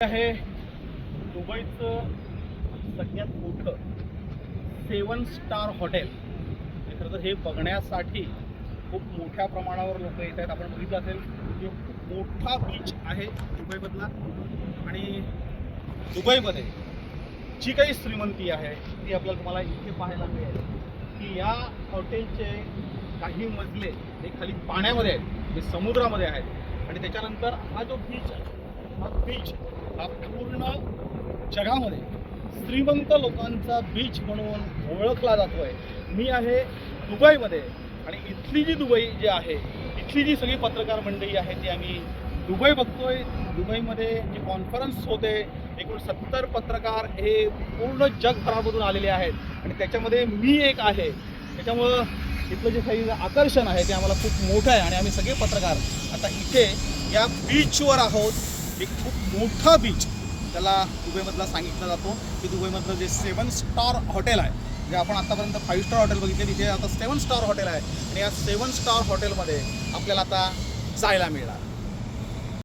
आहे. दुबईचं सगळ्यात मोठं सेवन स्टार हॉटेल. खरं तर हे बघण्यासाठी खूप मोठ्या प्रमाणावर लोक येत आहेत. आपण बघितलं असेल की खूप मोठा बीच आहे दुबईमधला. आणि दुबईमध्ये जी काही श्रीमंती आहे ती आपल्याला तुम्हाला इथे पाहायला मिळेल. की या हॉटेलचे काही मजले हे खाली पाण्यामध्ये आहेत जे समुद्रामध्ये आहेत. आणि त्याच्यानंतर हा जो बीच आहे हा बीच हा पूर्ण जगामध्ये श्रीमंत लोकांचा बीच म्हणून ओळखला जातोय. मी आहे दुबईमध्ये आणि इथली जी दुबई जी आहे इथली जी सगळी पत्रकार मंडळी आहे ती आम्ही दुबई बघतोय. दुबईमध्ये जी कॉन्फरन्स होते एकूण सत्तर पत्रकार हे पूर्ण जगभरामधून आलेले आहेत. आणि त्याच्यामध्ये मी एक आहे. त्याच्यामुळं इथलं जे काही आकर्षण आहे ते आम्हाला खूप मोठं आहे आणि आम्ही सगळे पत्रकार आता इथे या बीचवर आहोत. एक खूप मोठा बीच त्याला दुबईमधला सांगितला जातो. की दुबईमधलं जे सेवन स्टार हॉटेल आहे जे आपण आतापर्यंत फाईव्ह स्टार हॉटेल बघितले तिथे आता सेवन स्टार हॉटेल आहे. आणि या सेवन स्टार हॉटेलमध्ये आपल्याला आता जायला मिळणार.